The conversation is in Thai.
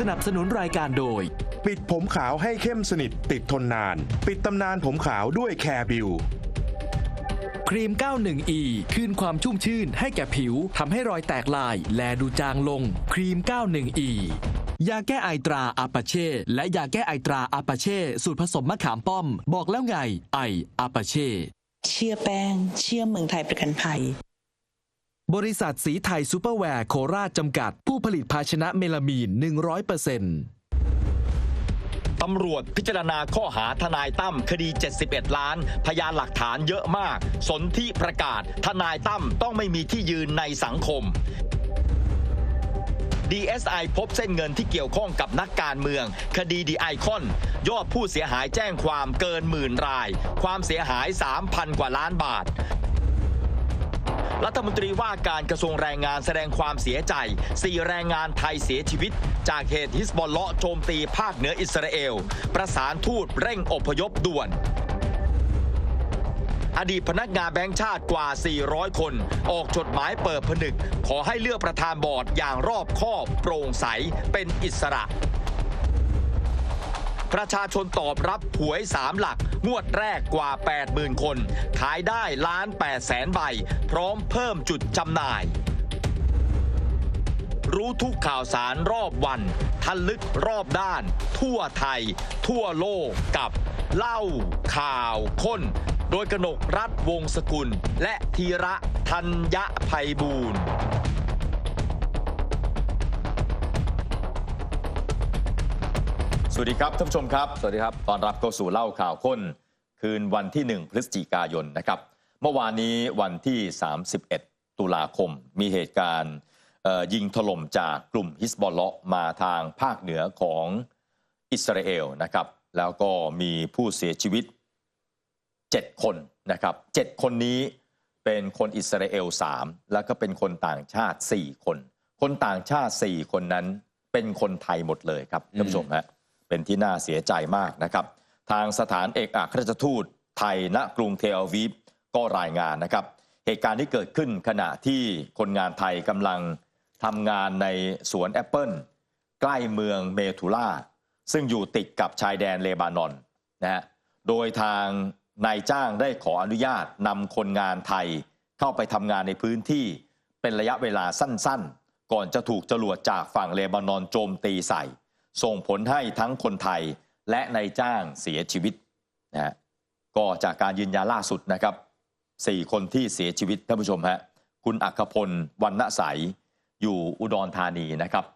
สนับสนุนรายการโดย ปิดผมขาวให้เข้มสนิทติดทนนาน ปิดตำนานผมขาวด้วยแคร์บิวครีม 91E คืนความชุ่มชื่นให้แก่ผิวทำให้รอยแตกลายแลดูจางลง ครีม 91E ยาแก้ไอตราอาปาเช่ และยาแก้ไอตราอาปาเช่ สูตรผสมมะขามป้อม บอกแล้วไง ไออาปาเช่ เชื่อแป้ง เชื่อเมืองไทยประกันภัย บริษัทสีไทยซูเปอร์แวร์โคราชจำกัด ผู้ผลิตภาชนะเมลามีน 100%ตำรวจพิจารณาข้อหาทนายตั้มคดี 71 ล้าน พยานหลักฐานเยอะมาก สนที่ประกาศทนายตั้มต้องไม่มีที่ยืนในสังคม DSI พบเส้นเงินที่เกี่ยวข้องกับนักการเมือง คดีดีไอคอนยอดผู้เสียหายแจ้งความเกินหมื่นราย ความเสียหาย 3,000 กว่าล้านบาท รัฐมนตรีว่าการกระทรวงแรงงานแสดงความเสียใจ 4 แรงงานไทยเสียชีวิต จากเหตุฮิสบอลเลาะโจมตีภาคเหนืออิสราเอล ประสานทูตเร่งอพยพด่วนอดีตพนักงานแบงค์ชาติกว่า 400 คน ออกจดหมายเปิดผนึก ขอให้เลือกประธานบอร์ดอย่างรอบคอบโปร่งใส เป็นอิสระ ประชาชนตอบรับหวย 3 หลัก งวดแรกกว่า 80,000 คน ขายได้ล้าน8แสนใบ พร้อมเพิ่มจุดจำหน่าย รู้ทุกข่าวสารรอบวันทันลึกรอบด้าน ทั่วไทย ทั่วโลกกับเล่าข่าวค้น โดยกนกรัฐวงศกุล และธีระธัญญภัยบูรณ์ วัสดีครับท่านผู้ชมครับ สวัสดีครับ ตอนรับเข้าสู่เล่าข่าวค้น คืนวันที่ 1 พฤศจิกายนนะครับ เมื่อวานนี้วันที่ 31 ตุลาคม มีเหตุการณ์เอ่อยิงถล่มจากกลุ่มฮิสบอลเลาะห์มาทางภาคเหนือของอิสราเอลนะครับ แล้วก็มีผู้เสียชีวิต 7 คนนะครับ 7 คนนี้เป็นคนอิสราเอล 3 แล้วก็เป็นคนต่างชาติ 4 คน คนต่างชาติ 4 คนนั้นเป็นคนไทยหมดเลยครับท่านผู้ชมฮะ เป็นที่น่าเสียใจมากนะครับ ทางสถานเอกอัครราชทูตไทยณกรุงเทลอาวีฟก็รายงานนะครับ เหตุการณ์ที่เกิดขึ้นขณะที่คนงานไทยกำลังทำงานในสวนแอปเปิลใกล้เมืองเมทุล่า ซึ่งอยู่ติดกับชายแดนเลบานอนนะฮะโดยทางนายจ้างได้ขออนุญาตนำคนงานไทยเข้าไปทำงานในพื้นที่เป็นระยะเวลาสั้นๆ ก่อนจะถูกจรวดจากฝั่งเลบานอนโจมตีใส่ ส่งผลให้ทั้งคนไทยและนายจ้างเสียชีวิตนะฮะก็จากการยืนยันล่าสุดนะครับสี่คนที่เสียชีวิตท่านผู้ชมฮะคุณอัครพลวันณใสยอยู่อุดรธานีนะครับ